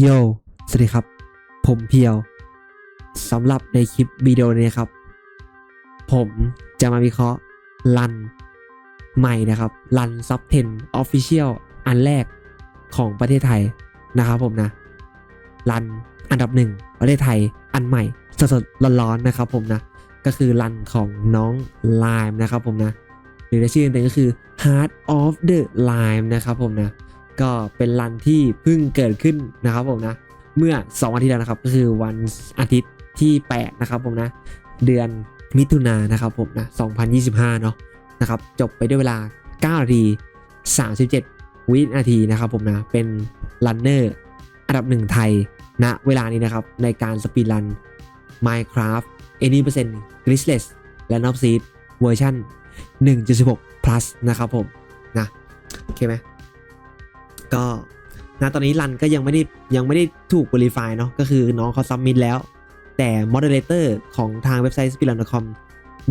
โยสวัสดีครับ ผมเพียวสำหรับในคลิปวิดีโอนี้ครับ ผมจะมาวิเคราะห์รันใหม่นะครับรันซับ10 Official อันแรกของประเทศไทยนะครับผมนะรันอันดับหนึ่งประเทศไทยอันใหม่สดๆร้อนๆนะครับผมนะ ก็คือรันของน้องไลม์นะครับผมนะ หรือในชื่อเต็มก็คือ Heart of the Lime นะครับผมนะ ก็เป็นรันที่เพิ่งเกิดขึ้นนะครับผมนะ เมื่อ 2 อาทิตย์แล้วนะครับ ก็คือวันอาทิตย์ที่ 8 นะครับผมนะ เดือนมิถุนายนนะครับผมนะ 2025 เนาะนะครับ จบไปด้วยเวลา9นาที37 วินาทีนะครับผมนะ เป็นรันเนอร์อันดับหนึ่งไทยณเวลานี้นะครับ ในการสปีดรัน Minecraft 80% Glitchless และ n o b s eed เวอร์ชัน1.16 plus นะครับผมนะ โอเคไหม ก็นะตอนนี้รันก็ยังไม่ได้ยังไม่ได้ถูก verify เนาะก็คือน้องเขาซับมิ t แล้ว แต่ moderator ของทางเว็บไซต์ speedrun.com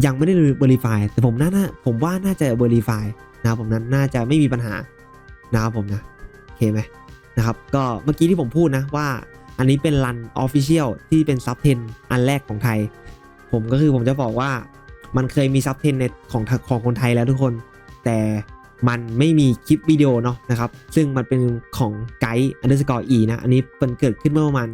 ยังไม่ได้ verify แต่ผมน่าผมว่าน่าจะ verify นะครับผมนั้นน่าจะไม่มีปัญหานะครับผมนะโอเคไหมนะครับก็เมื่อกี้ที่ผมพูดนะว่าอันนี้เป็นรัน official ที่เป็นซับ10อันแรกของไทย ผมก็คือผมจะบอกว่ามันเคยมีซับ10ในของของคนไทยแล้วทุกคน แต่ มันไม่มีคลิปวิดีโอเนาะนะครับ ซึ่งมันเป็นของไกด์อันเดอร์สกอร์อีนะ อันนี้เป็นเกิดขึ้นเมื่อประมาณ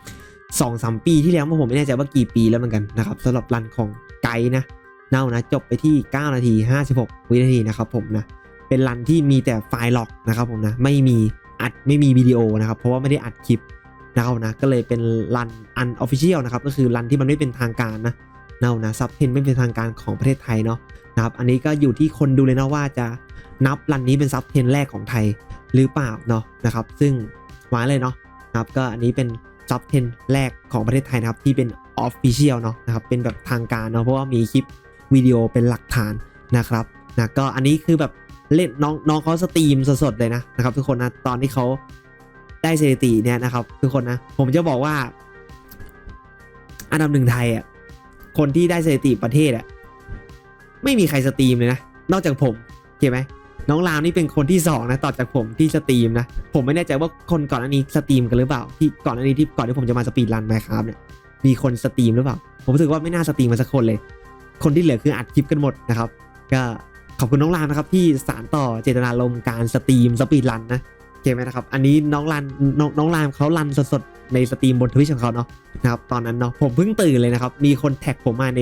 2องสามปีที่แล้วเมื่อผมไม่แน่ใจว่ากี่ปีแล้วเหมือนกันนะครับสำหรับรันของไกด์นะเน่านะจบไปที่ 9 นาที 56 วินาทีนะครับผมนะ เป็นรันที่มีแต่ไฟล์ล็อกนะครับผมนะไม่มีอัดไม่มีวิดีโอนะครับ เพราะว่าไม่ได้อัดคลิปนะครับนะก็เลยเป็นรันอันออฟฟิเชียลนะครับก็คือรันที่มันไม่เป็นทางการนะเน่านะซับเทนไม่เป็นทางการของประเทศไทยเนาะนะครับอันนี้ก็อยู่ที่คนดูเลยนะว่าจะ นับรันนี้เป็นซับเทนแรกของไทยหรือเปล่าเนาะนะครับ ซึ่งมาเลยเนาะนะครับก็อันนี้เป็นซับเทนแรกของประเทศไทยนะครับ ที่เป็นออฟฟิเชียลเนาะนะครับเป็นแบบทางการเนาะเพราะว่ามีคลิปวิดีโอเป็นหลักฐานนะครับนะก็อันนี้คือแบบเล่นน้องน้องเขาสตรีมสดๆเลยนะนะครับ ทุกคนนะตอนที่เขาได้สถิติเนี่ยนะครับ ทุกคนนะผมจะบอกว่า อันดับหนึ่งไทยอะคนที่ได้สถิติประเทศอะไม่มีใครสตรีมเลยนะนอกจากผม โอเคไหมน้องรามนี่เป็นคนที่สองนะต่อจากผมที่สตรีมนะ ผมไม่แน่ใจว่าคนก่อนอันนี้สตรีมกันหรือเปล่า ที่ก่อนอันนี้ที่ก่อนที่ผมจะมาสปีดรันไหมครับเนี่ยมีคนสตรีมหรือเปล่า ผมรู้สึกว่าไม่น่าสตรีมมาสักคนเลย คนที่เหลือคืออัดคลิปกันหมดนะครับ ก็ขอบคุณน้องรามนะครับที่สารต่อเจตนารมณ์การสตรีมสปีดรันนะโอเคไหมนะครับ อันนี้น้องรันน้องน้องรามเขารันสดๆในสตรีมบนทวิชของเขาเนาะนะครับตอนนั้นเนาะผมเพิ่งตื่นเลยนะครับมีคนแท็กผมมาใน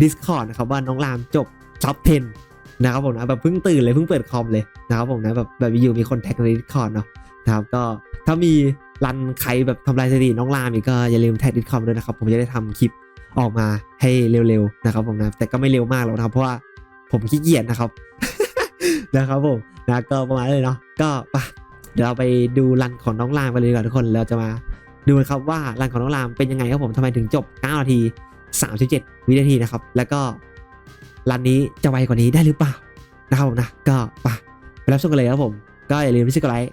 Discord นะครับว่าน้องรามจบซับ10 นะครับผมนะแบบเพิ่งตื่นเลยเพิ่งเปิดคอมเลยนะครับผมนะแบบแบบอยู่มีคนแท็กในดิสคอร์ดเนาะนะครับก็ถ้ามีรันใครแบบทำลายสถิติน้องรามอีกก็อย่าลืมแท็กดิสคอมด้วยนะครับผมจะได้ทำคลิปออกมาให้เร็วๆนะครับผมนะแต่ก็ไม่เร็วมากหรอกนะครับ เพราะว่าผมขี้เกียจนะครับนะครับผมนะก็ประมาณนี้เลยเนาะก็ไปะเดี๋ยวเราไปดูรันของน้องรามกันเลยดีกว่อนทุกคนเราจะมาดูครับว่ารันของน้องรามเป็นยังไงครับผมทำไมถึงจบ 9 นาที 37 วินาทีนะครับ แล้วก็ รันนี้จะไวกว่านี้ได้หรือเปล่านะครับนะก็ไปไปรับชมกันเลยครับผม ก็อย่าลืมที่จะกดไลค์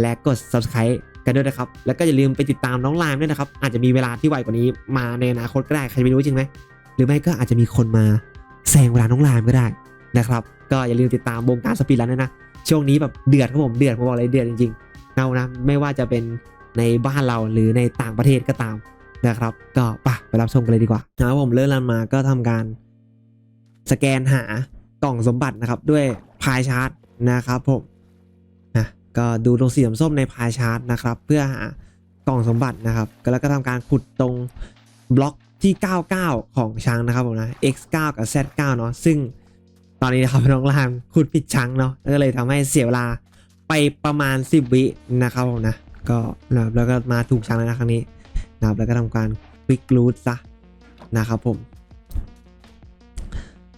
และกด subscribe กันด้วยนะครับ แล้วก็อย่าลืมไปติดตามน้องรามด้วยนะครับ อาจจะมีเวลาที่ไวกว่านี้มาในอนาคตก็ได้ ใครจะไม่รู้จริงไหม หรือไม่ก็อาจจะมีคนมาแซงเวลาน้องรามก็ได้นะครับ ก็อย่าลืมติดตามวงการสปีดรันด้วยนะ ช่วงนี้แบบเดือดครับผม เดือดผมบอกเลยเดือดจริงๆเอานะ ไม่ว่าจะเป็นในบ้านเราหรือในต่างประเทศก็ตามนะครับ ก็ไปไปรับชมกันเลยดีกว่านะครับผมเริ่มรันมาก็ทำการ สแกนหากล่องสมบัตินะครับด้วยพายชาร์ตนะครับผมนะก็ดูตรงสีส้มในพายชาร์ตนะครับ เพื่อหากล่องสมบัตินะครับ แล้วก็ทำการขุดตรงบล็อกที่ 99 ของช้างนะครับผมนะ x9 กับ z9 เนาะซึ่งตอนนี้นะครับน้องรามขุดผิดช้างเนาะก็เลยทำให้เสียเวลาไปประมาณ 10 วินะครับผมนะก็นะครับแล้วก็มาถูกช้างแล้วนะครั้งนี้นะครับแล้วก็ทำการควิกรูทซะนะครับผม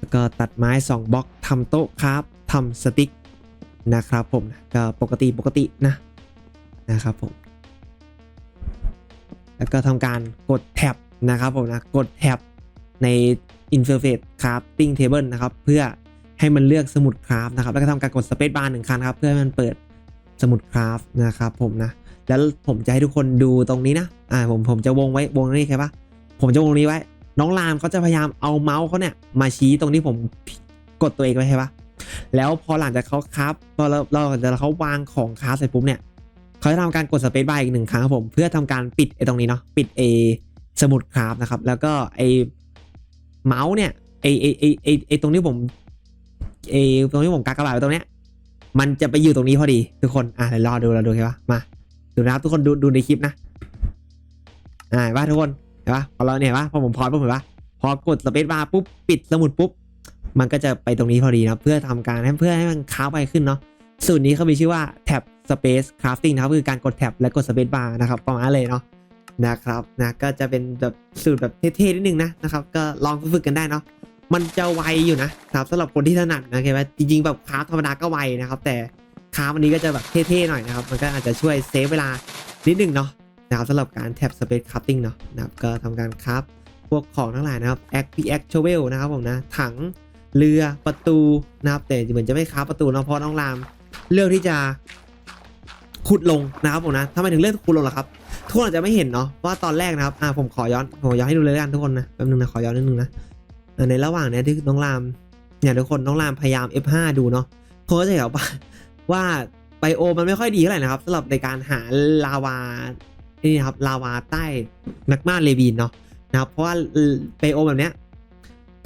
แล้วก็ตัดไม้2บล็อกทำโต๊ะครับทำสติ๊กนะครับผมนะก็ปกติปกตินะนะครับผม แล้วก็ทำการกดแท็บนะครับผมนะกดแท็บใน Interface Crafting Table นะครับ เพื่อให้มันเลือกสมุดคราฟนะครับ แล้วก็ทำการกด Space Bar หนึ่งครั้งครับ เพื่อให้มันเปิดสมุดคราฟนะครับผมนะ แล้วผมจะให้ทุกคนดูตรงนี้นะ อ่าผมผมจะวงไว้วงนี้ใช่ปะผมจะวงนี้ไว้ น้องรามเขาจะพยายามเอาเมาส์เขาเนี่ยมาชี้ตรงที่ผมกดตัวเองไว้ใช่ปะแล้วพอหลังจากเขาครับพอเราเราหลังจากเขาวางของคราฟเสร็จปุ๊บเนี่ยเขาจะทำการกดสเปซบาร์อีกหนึ่งครั้งครับผมเพื่อทำการปิดไอ้ตรงนี้เนาะปิดเอสมุดคราฟนะครับ แล้วก็ไอเมาส์เนี่ยไอไอไอไอไอตรงที่ผมไอตรงที่ผมกากระบาดไว้ตรงเนี้ยมันจะไปอยู่ตรงนี้พอดีทุกคนอะเดี๋ยวรอดูเราดูใช่ปะมาดูนะครับทุกคนดูดูในคลิปนะอ่าเห็นปทุกคน ห็นปะพอเราเนี่ยเห็นปะพอผมพอปุ๊บเห็นปะพอกดสเปซบาร์ปุ๊บปิดสมุดปุ๊บมันก็จะไปตรงนี้พอดีนะเพื่อทำการให้เพื่อให้มันค้าไปขึ้นเนาะสูตรนี้เขามีชื่อว่า Tab Space Crafting นะครับคือการกดแท็บและกด Space Bar นะครับประมาณเลยเนาะนะครับนะก็จะเป็นแบบสูตรแบบเท่ๆนิดนึงนะนะครับก็ลองฝึกกันได้เนาะมันจะไวอยู่นะครับสำหรับคนที่ถนัดนะเข้าไหมจริงๆแบบคราฟธรรมดาก็ไวนะครับ แต่คราฟวันนี้ก็จะแบบเท่ๆหน่อยนะครับ มันก็อาจจะช่วยเซฟเวลานิดนึงเนาะ นะครับสำหรับการแท็บ Space Crafting เนาะนะครับก็ทำการคราฟพวกของทั้งหลายนะครับ a c p a c t o v e l นะครับผมนะถังเรือประตูนะครับแต่เหมือนจะไม่ค้าประตูเนาะเพราะน้องรามเลือกที่จะขุดลงนะครับผมนะทำไมถึงเลือกขุดลงล่ะครับทุกคนอาจจะไม่เห็นเนาะว่าตอนแรกนะครับอ่าผมขอย้อนผมย้อนให้ดูเลยแล้วกันทุกคนนะแป๊บนึงนะขอย้อนนิดนึงนะในระหว่างเนี้ยที่น้องรามเนี่ยทุกคนน้องรามพยายาม F5 ดูเนาะเขาก็จะเห็นว่าว่าไบโอมันไม่ค่อยดีเท่าไหร่นะครับสำหรับในการหาลาวา นี่นะครับลาวาใต้แมกมาเลวีนเนาะนะครับเพราะว่าไบโอแบบเนี้ย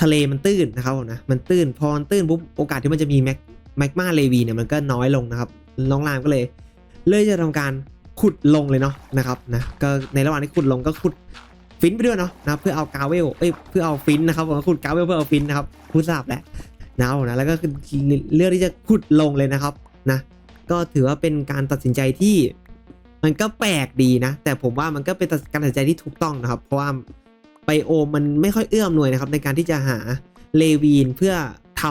ทะเลมันตื้นนะครับผมนะมันตื้นพอมันตื้นปุ๊บโอกาสที่มันจะมีแมกแมกมาเลวีเนี่ยมันก็น้อยลงนะครับน้องรามก็เลยเลยจะทำการขุดลงเลยเนาะนะครับนะก็ในระหว่างที่ขุดลงก็ขุดฟินไปด้วยเนาะนะเพื่อเอากาเวลเอ้ยเพื่อเอาฟินนะครับผมขุดกาเวลเพื่อเอาฟินนะครับพูดทราบแหละนะครับนะแล้วก็เลือกที่จะขุดลงเลยนะครับนะก็ถือว่าเป็นการตัดสินใจที่ มันก็แปลกดีนะ แต่ผมว่ามันก็เป็นการตัดสินใจที่ถูกต้องนะครับ เพราะว่าไบโอมมันไม่ค่อยเอื้อมหน่วยนะครับ ในการที่จะหาเลวีนเพื่อท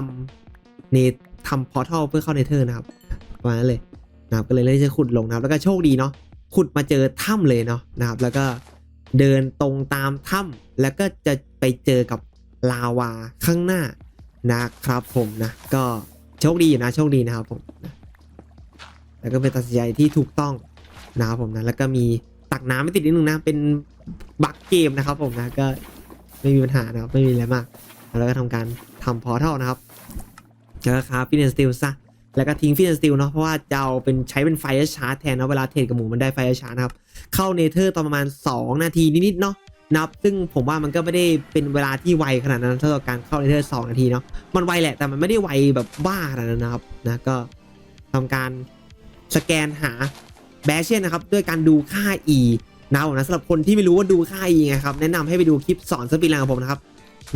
ำเนทำพอร์ทัลเพื่อเข้าเนเธอร์นะครับประมาณนั้นเลยนะครับก็เลยเลยจะขุดลงนะครับ แล้วก็โชคดีเนาะขุดมาเจอถ้ำเลยเนาะนะครับ แล้วก็เดินตรงตามถ้ำแล้วก็จะไปเจอกับลาวาข้างหน้านะครับผมนะก็โชคดีอยู่นะโชคดีนะครับผมนะแล้วก็เป็นตัดสินใจที่ถูกต้อง นะครับผมนะแล้วก็มีตักน้ำไม่ติดนิดนึงนะเป็นบักเกมนะครับผมนะก็ไม่มีปัญหานะครับไม่มีอะไรมาก แล้วก็ทำการทำพอร์ทัลนะครับแล้วก็คราฟฟินสติลซะแล้วก็ทิ้งฟินสติลเนาะเพราะว่าจะเอาเป็นใช้เป็นไฟชาร์จแทนเนาะเวลาเทรดกับหมูมันได้ไฟชาร์จนะครับเข้าเนเธอร์ตอนประมาณ 2 นาทีนิดๆเนาะนับซึ่งผมว่ามันก็ไม่ได้เป็นเวลาที่ไวขนาดนั้นสำหรับการเข้าเนเธอร์2นาทีเนาะมันไวแหละแต่มันไม่ได้ไวแบบบ้าขนาดนั้นนะครับนะก็ทำการสแกนหา แบชเช่นนะครับด้วยการดูค่า E นะผมนะสำหรับคนที่ไม่รู้ว่าดูค่า E ไงครับแนะนำให้ไปดูคลิปสอนสปินแรงของผมนะครับ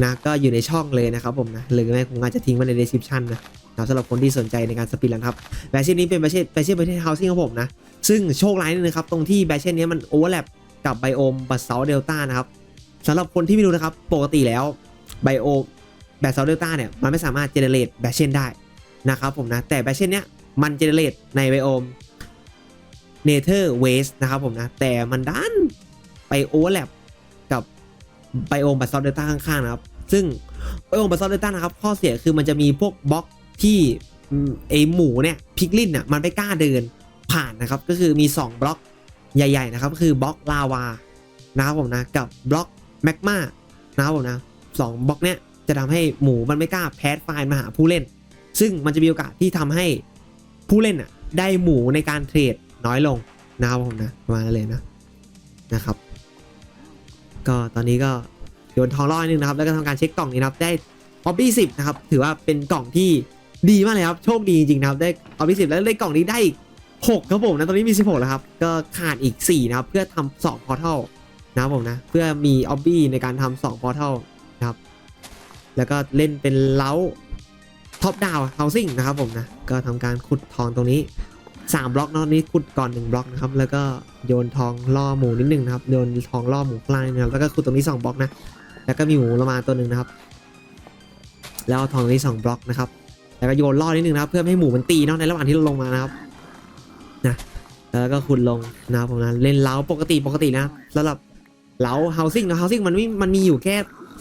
นะก็อยู่ในช่องเลยนะครับผมนะหรือไม่ผมอาจจะทิ้งไว้ใน description นะนะสำหรับคนที่สนใจในการสปินแรงครับแบชเช่นนี้เป็นแบชเชนแบชเชนประเทศเฮาซิ่งของผมนะซึ่งโชคร้ายนิดนึงนะครับตรงที่แบชเช่นนี้มันโอเวอร์แลปกับไบโอมบัสเซาเดลต้านะครับสำหรับคนที่ไม่รู้นะครับปกติแล้วไบโอแบสเซาเดลต้าเนี่ยมันไม่สามารถเจเนเรตแบชเช่นได้นะครับผมนะแต่แบชเช่นเนี้ยมันเจเนเรตในไบโอม เนเธอร์เวสนะครับผมนะ แต่มันดันไปโอเวอร์แลปกับไบโอมบัสซอลเดต้าข้างๆนะครับ ซึ่งไบโอมบัสซอลเดต้านะครับ ข้อเสียคือมันจะมีพวกบล็อกที่ไอหมูเนี่ยพิกลินเนี่ยมันไม่กล้าเดินผ่านนะครับ ก็คือมี 2 บล็อกใหญ่ๆนะครับก็คือบล็อกลาวานะครับผมนะกับบล็อกแมกมานะครับผมนะสองบล็อกเนี้ยจะทำให้หมูมันไม่กล้าแพสไฟล์มาหาผู้เล่น ซึ่งมันจะมีโอกาสที่ทำให้ผู้เล่นอะได้หมูในการเทรด น้อยลงนะครับผมนะประมาณนั้นเลยนะนะครับ ก็ตอนนี้ก็โยนทองล่อนึงนะครับ แล้วก็ทำการเช็คกล่องนี้นะครับได้ออบบี้สิบนะครับ ถือว่าเป็นกล่องที่ดีมากเลยครับ โชคดีจริงๆนะครับ ได้ออบบี้สิบแล้วได้กล่องนี้ได้อีก6ครับผมนะตอนนี้มี16แล้วครับ ก็ขาดอีก4นะครับ เพื่อทำ2พอร์ทัลนะครับผมนะ เพื่อมีออบบี้ในการทำ2พอร์ทัลนะครับ แล้วก็เล่นเป็นเล้าท็อปดาวเฮาซิ่งนะครับผมนะ ก็ทำการขุดทองตรงนี้ สามบล็อกเนอะนี้ขุดก่อนหนึ่งบล็อกนะครับแล้วก็โยนทองล่อหมูนิดนึงนะครับโยนทองล่อหมูข้างล่างนะครับแล้วก็ขุดตรงนี้สองบล็อกนะแล้วก็มีหมูละมาตัวหนึ่งนะครับ แล้วเอาทองตรงนี้สองบล็อกนะครับแล้วก็โยนล่อนิดนึงนะครับ เพื่อให้หมูมันตีเนาะในระหว่างที่เราลงมานะครับนะแล้วก็ขุดลงนะครับผมนะเล่นเล้าปกติปกตินะสำหรับเล้า housing เนาะ housing มันไม่มันมีอยู่แค่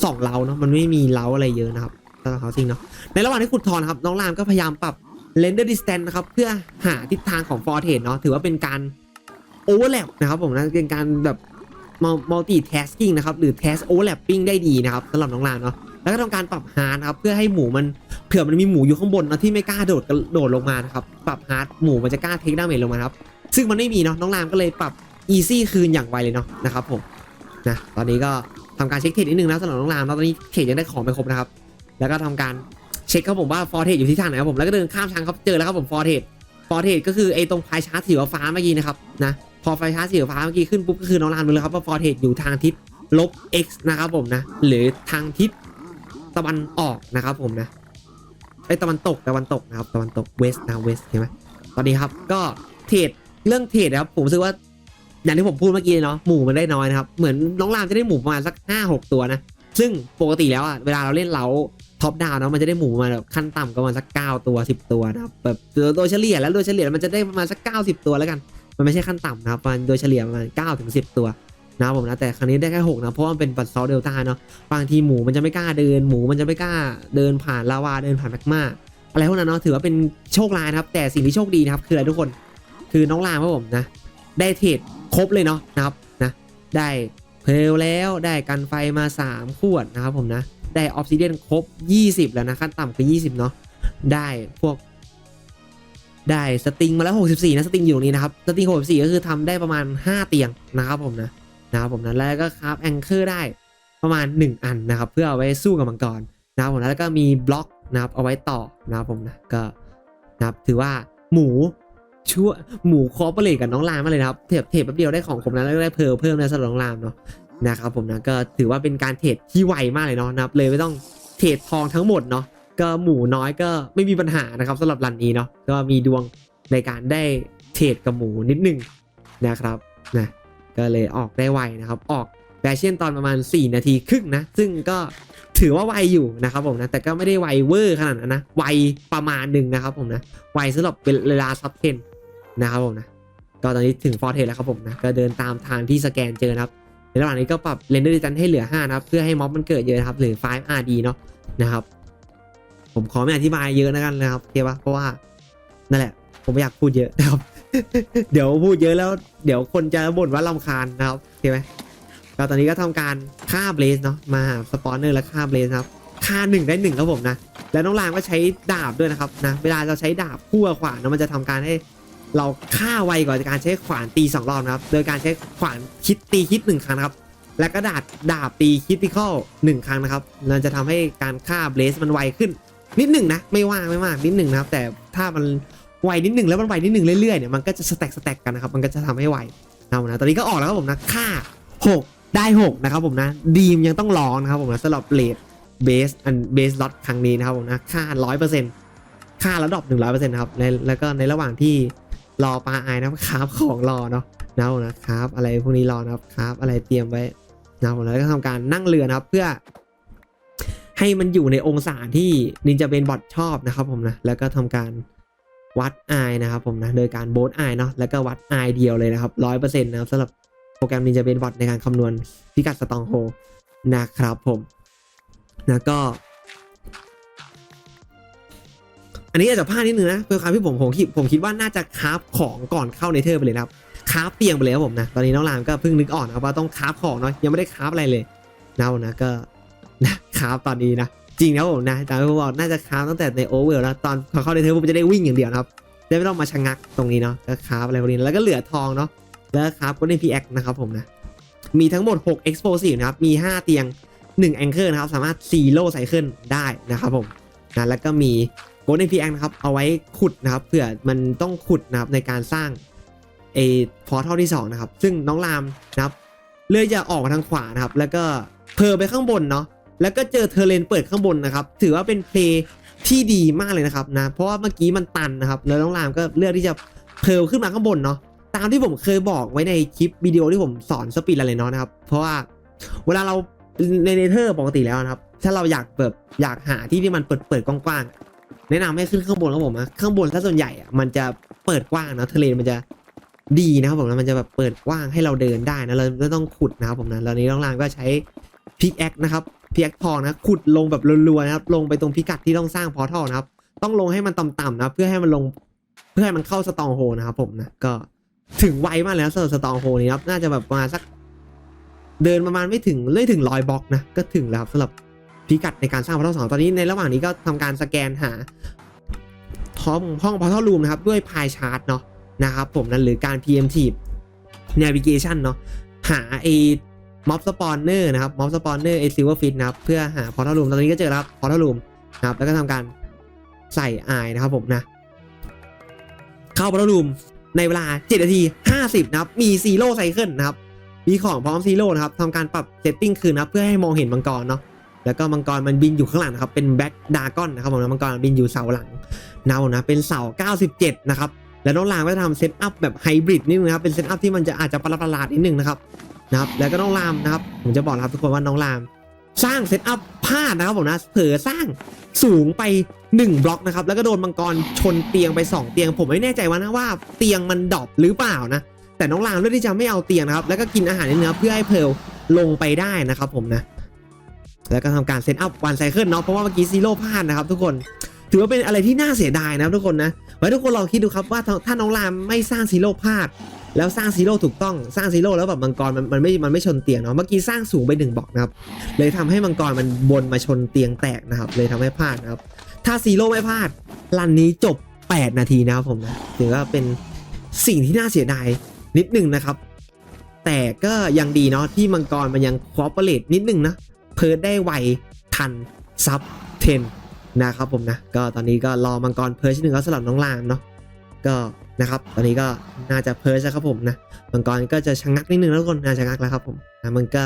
สองเล้าเนาะมันไม่มีเล้าอะไรเยอะนะครับสำหรับ housing เนาะในระหว่างที่ขุดทองนะครับน้องรามก็พยายามปรับ render distance นะครับ เพื่อหาทิศทางของ f o r t e เนาะถือว่าเป็นการ overlap นะครับผมนะเป็นการแบบ multi tasking นะครับ หรือ task overlapping ได้ดีนะครับสำหรับน้องรามเนาะแล้วก็ทำการปรับฮาร์ดนะครับเพื่อให้หมูมันเผื่อมันมีหมูอยู่ข้างบนนะที่ไม่กล้าโดดกระโดดลงมานะครับปรับฮาร์ดหมูมันจะกล้าเทคดาเมจลงมาครับซึ่งมันไม่มีเนาะน้องรามก็เลยปรับอีซี่คืนอย่างไวเลยเนาะนะครับผมนะตอนนี้ก็ทำการเช็คเทรดนิดนึงนะสำหรับน้องรามตอนนี้เทรดยังได้ของไปครบนะครับ แล้วก็ทำการ เช็คครับผมว่าฟอร์เทรดอยู่ที่ทางไหนครับผมแล้วก็เดินข้ามทางครับเจอแล้วครับผมฟอร์เทรดฟอร์เทรดก็คือไอ้ตรงพายชาร์จสีฟ้าเมื่อกี้นะครับนะพอไฟชาร์จสีฟ้าเมื่อกี้ขึ้นปุ๊บก็คือน้องรามรู้เลยครับว่าฟอร์เทรดอยู่ทางทิศลบ x นะครับผมนะหรือทางทิศตะวันออกนะครับผมนะไอ้ตะวันตกตะวันตกนะครับตะวันตกเวสนะเวสใช่ไหมตอนนี้ครับก็เทรดเรื่องเทรดนะครับผมรู้สึกว่าอย่างที่ผมพูดเมื่อกี้เนาะหมูมันได้น้อยนะครับ เหมือนน้องรามจะได้หมูประมาณสักห้าหกตัวนะ ซึ่งปกติแล้วอะเวลาเราเล่นเล้า ท็อปดาวน์เนาะมันจะได้หมูมาแบบขั้นต่ำก็ประมาณสักเก้าตัวสิบตัวนะครับแบบโดยเฉลี่ยแล้วโดยเฉลี่ยมันจะได้ประมาณสักเก้าสิบตัวแล้วกัน มันไม่ใช่ขั้นต่ำนะครับมันโดยเฉลี่ยประมาณเก้าถึงสิบตัวนะผมนะแต่ครั้งนี้ได้แค่หกนะเพราะว่ามันเป็นบัตซอลเดลต้าเนาะบางทีหมูมันจะไม่กล้าเดินหมูมันจะไม่กล้าเดินผ่านลาวาเดินผ่านแมกมาอะไรพวกนั้นเนาะถือว่าเป็นโชคร้ายนะครับ แต่สิ่งที่โชคดีนะครับคืออะไรทุกคนคือน้องรามครับผมนะ ได้เทรดครบเลยเนาะนะครับนะได้ เพลแล้วได้กันไฟมา 3 ขวดนะครับผมนะ ได้ออฟซิเดียนครบ 20 แล้วนะขั้นต่ำคือ 20 เนาะได้พวก ได้สติงมาแล้ว 64 นะสติงอยู่ตรงนี้นะครับสติง64 ก็คือทำได้ประมาณ 5 เตียงนะครับผมนะนะครับผมนะแล้วก็คราฟแองเกอร์ได้ประมาณ 1 อันนะครับ เพื่อเอาไว้สู้กับมังกรนะครับผมนะแล้วก็มีบล็อกนะครับเอาไว้ต่อนะครับผมนะก็นะครับถือว่าหมู ชั่วหมูคอร์ปอเรทกับน้องรามมาเลยครับเทปเทปแป๊บเดียวได้ของผมนะแล้วก็ได้เพร์ลเพิ่มในสำหรับน้องรามเนาะนะครับผมนะก็ถือว่าเป็นการเทรดที่ไวมากเลยเนาะนะครับเลยไม่ต้องเทรดทองทั้งหมดเนาะก็หมูน้อยก็ไม่มีปัญหานะครับสำหรับรันนี้เนาะก็มีดวงในการได้เทรดกับหมูนิดนึงนะครับนะก็เลยออกได้ไวนะครับ ออกแฟชั่นตอนประมาณ 4 นาทีครึ่งนะ ซึ่งก็ถือว่าไวอยู่นะครับผมนะ แต่ก็ไม่ได้ไวเวอร์ขนาดนั้นนะ ไวประมาณหนึ่งนะครับผมนะ ไวสำหรับเวลาซับเทน นะครับผมนะก็ตอนนี้ถึงฟอร์เทสแล้วครับผมนะก็เดินตามทางที่สแกนเจอนะครับในระหว่างนี้ก็ปรับเรนเดอร์ดิจันให้เหลือ 5 นะครับ เพื่อให้ม็อบมันเกิดเยอะครับ หรือ 5RD เนาะนะครับ ผมขอไม่อธิบายเยอะนะกันนะครับโอเคปะเพราะว่า นั่นแหละ ผมไม่อยากพูดเยอะนะครับ เดี๋ยวพูดเยอะแล้ว เดี๋ยวคนจะบ่นว่าลำคาญนะครับโอเคไหมก็ตอนนี้ก็ทำการฆ่าเบลสเนาะมาสปอนเนอร์และฆ่าเบลสครับฆ่าหนึ่งได้หนึ่งครับผมนะ แล้วน้องรามก็ใช้ดาบด้วยนะครับนะเวลาเราใช้ดาบคู่ขวานะมันจะทำการให้ เราฆ่าไวกว่าการใช้ขวานตีสองรอบนะครับ โดยการใช้ขวานคิดตีคิดหนึ่งครั้งนะครับ แล้วก็ดาบดาบตีคิดติคอลหนึ่งครั้งนะครับมันจะทำให้การฆ่าเบลสมันไวขึ้น นิดหนึ่งนะ ไม่ว่างไม่มากนิดหนึ่งนะครับ แต่ถ้ามันไวนิดหนึ่งแล้วมันไวนิดหนึ่งเรื่อยๆเนี่ยมันก็จะสแต็กสแต็กกันนะครับ มันก็จะทำให้ไวนะครับนะตอนนี้ก็ออกแล้วครับผมนะฆ่าหกได้หกนะครับผมนะ ดีมยังต้องรองนะครับผมนะสำหรับเลดเบสอันเบสล็อตครั้งนี้นะครับผมนะค่าร้อยเปอร์เซ็นต์ค่าแล้วดรอปหนึ่งร้อยเปอร์เซ็นต์นะครับแล้วก็ในระหว่างที่ รอปลาไอายนะครับคราฟของรอเนาะนะครับผมนะครับ อะไรพวกนี้รอนะครับคราฟอะไรเตรียมไว้นะผมแล้วก็ทำการนั่งเรือนะครับ เพื่อ ให้มันอยู่ในองศาที่นินจาเบนบอทชอบนะครับ ผมนะแล้วก็ทำการวัดไอายนะครับ ผมนะโดยการโบสไอายเนาะแล้วก็วัดไอายเดียวเลยนะครับร้อยเปอร์เซ็นต์นะครับสำหรับโปรแกรมนินจาเบนบอทในการคำนวณพิกัดสตองโฮนะครับ ผมนะก็ อันนี้อาจจะพลาดนิดนึงนะเพื่อความที่ผมผมคิดผมคิดว่าน่าจะคราฟของก่อนเข้าในเทอร์ไปเลยนะครับคราฟเตียงไปเลยครับผมนะตอนนี้น้องรามก็เพิ่งนึกออกนะว่าต้องคราฟของเนาะยังไม่ได้คราฟอะไรเลยเนะผมนะก็นะคราฟตอนนี้นะจริงนะผมนะแต่ผมบอกน่าจะคราฟตั้งแต่ในโอเวอร์แล้วตอนพอเข้าในเทอร์ผมจะได้วิ่งอย่างเดียวนะครับจะไม่ต้องมาชะงักตรงนี้เนาะก็คราฟอะไรพวกนี้แล้วก็เหลือทองเนาะแล้วคราฟก็ได้พีแอคนะครับผมนะมีทั้งหมด 6 explosive นะครับ มี 5 เตียง 1 anchor นะครับ สามารถ4โล่ไซเคิลได้นะครับผมนะแล้วก็มี โกลเด้นพีแอนะครับเอาไว้ขุดนะครับเผื่อมันต้องขุดนะครับในการสร้างเอพอร์ทัลที่2นะครับซึ่งน้องรามนะครับเลือกจะออกทางขวานะครับ แล้วก็เพอไปข้างบนเนาะแล้วก็เจอเทเลนเปิดข้างบนนะครับ ถือว่าเป็นเพลย์ที่ดีมากเลยนะครับนะเพราะว่าเมื่อกี้มันตันนะครับ แล้วน้องรามก็เลือกที่จะเพลขึ้นมาข้างบนเนาะตามที่ผมเคยบอกไว้ในคลิปวิดีโอที่ผมสอนสปีดอะไรเนาะนะครับ เพราะว่าเวลาเราในเนเธอร์ปกติแล้วนะครับ ถ้าเราอยากแบบอยากหาที่ที่มันเปิดเปิดกว้าง แนะนำให้ขึ้นข้างบนครับผมนะข้างบนถ้าส่วนใหญ่อะมันจะเปิดกว้างนะทะเลมันจะดีนะครับผมนะมันจะแบบเปิดกว้างให้เราเดินได้นะเราไม่ต้องขุดนะครับผมนะแล้วนี้น้องรามก็ใช้พิกแอคนะครับพิกแอคทองนะขุดลงแบบรัวๆนะครับลงไปตรงพิกัดที่ต้องสร้างพอร์ทัลนะครับ ต้องลงให้มันต่ำๆนะเพื่อให้มันลงเพื่อให้มันเข้าสตองโฮนะครับผมนะก็ถึงไวมากแล้วสำหรับสตองโฮนี้ครับน่าจะแบบประมาณสัก เดินประมาณไม่ถึงไม่ถึงร้อยบล็อกนะก็ถึงแล้วครับสำหรับ พิกัดในการสร้างพอร์ทัลสองตอนนี้ในระหว่างนี้ก็ทำการสแกนหาห้องห้องพอร์ทัลรูมนะครับ ด้วยพายชาร์ตเนาะนะครับผมนั้นหรือการ PMT navigation เนาะหาไอ้ mob spawner นะครับ mob spawner ไอ้ silver fish นะครับ เพื่อหา portal room ตอนนี้ก็เจอแล้วครับ portal room นะครับ แล้วก็ทำการใส่อายนะครับผมนะ เข้า portal room ในเวลา 7 นาที 50 นะครับ มี zero cycle นะครับ มีของพร้อม zero นะครับทำการปรับ setting คืนนะเพื่อให้มองเห็นมังกรเนาะ แล้วก็มังกรมันบินอยู่ข้างหลังนะครับ เป็นแบ็กดากอนนะครับผมนะมังกรบินอยู่เสาหลังนะผมนะ เป็นเสา 97 นะครับ แล้วน้องลามก็จะทำเซตอัพแบบไฮบริดนิดนึงนะครับ เป็นเซตอัพที่มันจะอาจจะประหลาดนิดนึงนะครับ นะครับ แล้วก็น้องลามนะครับ ผมจะบอกนะครับทุกคนว่าน้องลาม สร้างเซตอัพพลาดนะครับผมนะ เผลอสร้างสูงไป 1 บล็อกนะครับ แล้วก็โดนมังกรชนเตียงไป 2 เตียง ผมไม่แน่ใจว่านะว่าเตียงมันดรอปหรือเปล่านะ แต่น้องลามเลือกที่จะไม่เอาเตียงนะครับ แล้วก็กินอาหารในเนื้อเพื่อให้เพลลงไปได้นะครับผมนะ แล้วก็ทำการเซตอัพวันไซเคิลเนาะเพราะว่าเมื่อกี้ซีโร่พลาดนะครับทุกคนถือว่าเป็นอะไรที่น่าเสียดายนะครับทุกคนนะไว้ทุกคนลองคิดดูครับว่าถ้าน้องรามไม่สร้างซีโร่พลาด แล้วสร้างซีโร่ถูกต้องสร้างซีโร่แล้วแบบมังกรมันมันไม่มันไม่ชนเตียงเนาะเมื่อกี้สร้างสูงไปหนึ่งบอกนะครับเลยทำให้มังกรมันบนมาชนเตียงแตกนะครับเลยทำให้พลาดนะครับถ้าซีโร่ไม่พลาดรันนี้จบ 8 นาทีนะครับผมนะถือว่าเป็นสิ่งที่น่าเสียดายนิดหนึ่งนะครับ แต่ก็ยังดีเนาะที่มังกรมันยังคอเปเรตนิดหนึ่งนะ เพิร์ดได้ไวทันซับเทนนะครับผมนะ ก็ตอนนี้ก็รอมังกรเพิร์ชหนึ่งก็สำหรับน้องลามเนาะก็นะครับ ตอนนี้ก็น่าจะเพิร์ชแล้วครับผมนะมังกรก็จะชะงักนิดนึงแล้วกคนน่าชะงักแล้วครับผมนะมันก็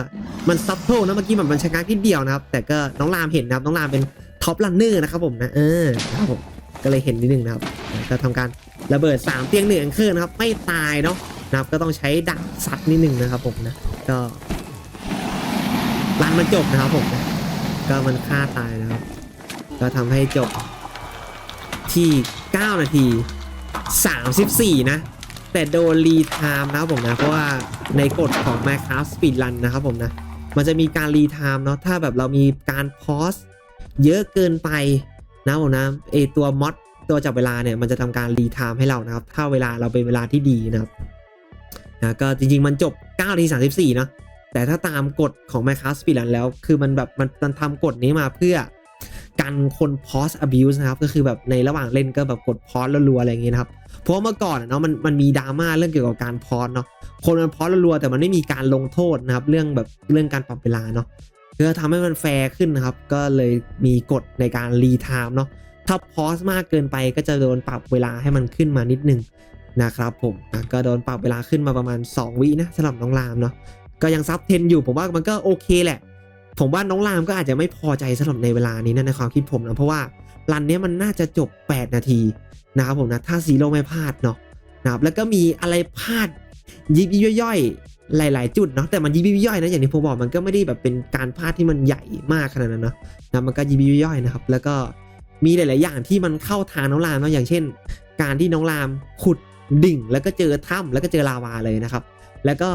มันซับโพนะเมื่อกี้มันมันชะงักนิดเดียวนะครับ แต่ก็น้องลามเห็นนะครับน้องลามเป็นท็อปลันเนอร์นะครับผมนะเออครับผมก็เลยเห็นนิดนึงนะครับก็ทำการระเบิดสามเตียงหนึ่งอังเครื่องนะครับ ไม่ตายเนาะนะครับก็ต้องใช้ดักซัดนิดนึงนะครับผมนะก็ รันมันจบนะครับผม ก็มันฆ่าตายนะครับ ก็ทำให้จบที่ 9 นาที 34 นะ แต่โดนรีไทม์นะครับผมนะ เพราะว่าในกฎของ Minecraft Speedrun นะครับผมนะ มันจะมีการรีไทม์เนาะ ถ้าแบบเรามีการพอสเยอะเกินไปนะผมนะไอตัวมอดตัวจับเวลาเนี่ยมันจะทำการรีไทม์ให้เรานะครับ ถ้าเวลาเราเป็นเวลาที่ดีนะครับนะก็จริงๆมันจบ9นาที34 เนาะ แต่ถ้าตามกฎของ Minecraft Speedrun แล้ว คือมันแบบมันมันทำกฎนี้มาเพื่อกันคนพอส abuse นะครับ ก็คือแบบในระหว่างเล่นก็แบบกดพอสรัวๆอะไรอย่างเงี้ยนะครับ เพราะเมื่อก่อนเนาะมันมันมีดราม่าเรื่องเกี่ยวกับการพอสเนาะคนมันพอสรัวๆแต่มันไม่มีการลงโทษนะครับ เรื่องแบบเรื่องการปรับเวลาเนาะเพื่อทำให้มันแฟร์ขึ้นนะครับ ก็เลยมีกฎในการรีไทม์เนาะถ้าพอสมากเกินไปก็จะโดนปรับเวลาให้มันขึ้นมานิดนึงนะครับผมก็โดนปรับเวลาขึ้นมาประมาณ 2 วินะสำหรับน้องรามเนาะ ก็ยังซับเทนอยู่ผมว่ามันก็โอเคแหละ ผมว่าน้องรามก็อาจจะไม่พอใจสำหรับในเวลานี้นะในความคิดผมนะเพราะว่ารันนี้มันน่าจะจบ 8 นาทีนะครับผมนะถ้าซีโร่ไม่พลาดเนาะนะครับแล้วก็มีอะไรพลาดยิบยิบย่อยๆหลาย ๆ จุดเนาะแต่มันยิบยิบย่อยนะอย่างที่ผมบอกมันก็ไม่ได้แบบเป็นการพลาดที่มันใหญ่มากขนาดนั้นเนาะนะมันก็ยิบยิบย่อยนะครับ แล้วก็มีหลาย ๆ อย่างที่มันเข้าทางน้องรามเนาะอย่างเช่น การที่น้องรามขุดดิ่ง แล้วก็เจอถ้ำแล้วก็เจอลาวาเลยนะครับ แล้วก็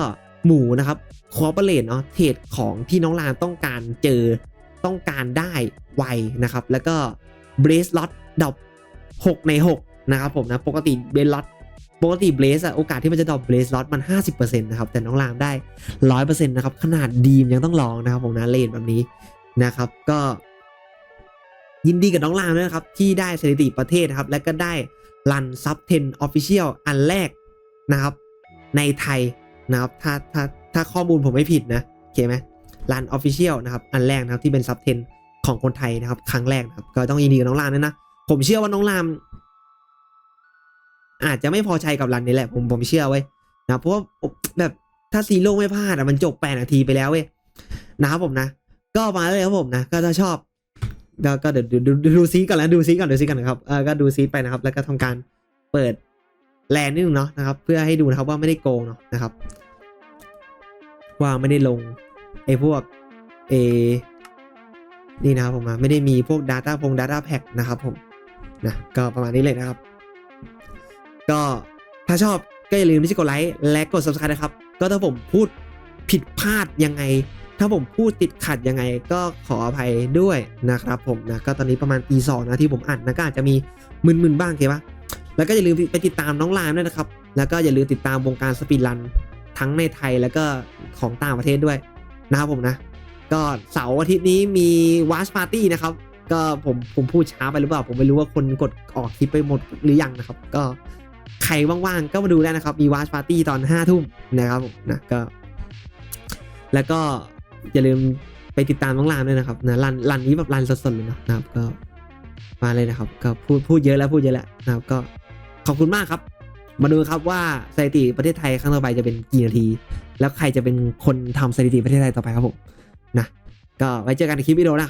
หมูนะครับคอร์เปอเรทเนาะเทรดของที่น้องลามต้องการเจอต้องการได้ไวนะครับ แล้วก็เบรสล็อตดอบ6ใน 6 นะครับผมนะปกติเบรสล็อตปกติเบรสอะโอกาสที่มันจะดอบเบรสล็อตมัน 50%นะครับ แต่น้องลามได้ 100%นะครับ ขนาดดีมยังต้องลองนะครับผมนะเลนแบบนี้นะครับ ก็ ยินดีกับน้องลามด้วยนะครับ ที่ได้สถิติประเทศนะครับ และก็ได้รันซับ10 Official อันแรกนะครับ ในไทย นะครับถ้าถ้าถ้าข้อมูลผมไม่ผิดนะโอเคไหมรันออฟฟิเชียลนะครับอันแรกนะครับที่เป็นซับเทนของคนไทยนะครับ ครั้งแรกนะครับ ก็ต้องยินดีกับน้องรามด้วยนะ ผมเชื่อว่าน้องราม อาจจะไม่พอใจกับรันนี้แหละ ผมผมเชื่อไว้ยนะเพราะว่าแบบถ้าซีโร่ไม่พลาดอะมันจบแปดนาทีไปแล้วเว้ยนะครับผมนะ ก็มาเลยครับผมนะ ก็ถ้าชอบก็เดี๋ยวดูดูซีก่อนแล้วดูซีก่อนดูซีก่อนนะครับเออก็ดูซีไปนะครับ แล้วก็ทำการเปิด แลนนิดนึงเนาะนะครับ เพื่อให้ดูนะครับว่าไม่ได้โกงเนาะนะครับ ว่าไม่ได้ลงไอ้พวกเอนี่นะครับผมไม่ได้มีพวก Data พง Data Pack นะครับผมนะก็ประมาณนี้เลยนะครับ ก็ถ้าชอบก็อย่าลืมที่จะกดไลค์และกด subscribe นะครับ ก็ถ้าผมพูดผิดพลาดยังไง ถ้าผมพูดติดขัดยังไง ก็ขออภัยด้วยนะครับผมนะก็ตอนนี้ประมาณตีสองนะที่ผมอ่านนะก็อาจจะมีมึนๆบ้างโอเคปะ แล้วก็อย่าลืมไปติดตามน้องลามด้วยนะครับ แล้วก็อย่าลืมติดตามวงการสปีดรันทั้งในไทยแล้วก็ของต่างประเทศด้วยนะครับผมนะ ก็เสาร์อาทิตย์นี้มีว a ชปาร์ตี้นะครับ ก็ผมผมพูดช้าไปหรือเปล่า ผมไม่รู้ว่าคนกดออกคลิปไปหมดหรือยังนะครับ ก็ใครว่างๆก็มาดูได้นะครับ มีวาชปาร์ตี้ตอนห้าทุ่มนะครับผมนะก็ แล้วก็อย่าลืมไปติดตามน้องลานด้วยนะครับนะรันรันนี้แบบรันสดๆเลยนะครับ ก็มาเลยนะครับ ก็พูดพูดเยอะแล้วพูดเยอะแล้วนะครับก็ ขอบคุณมากครับ มาดูครับว่าสถิติประเทศไทยครั้งต่อไปจะเป็นกี่นาที แล้วใครจะเป็นคนทำสถิติประเทศไทยต่อไปครับผมนะก็ไว้เจอกันในคลิปวิดีโอนะ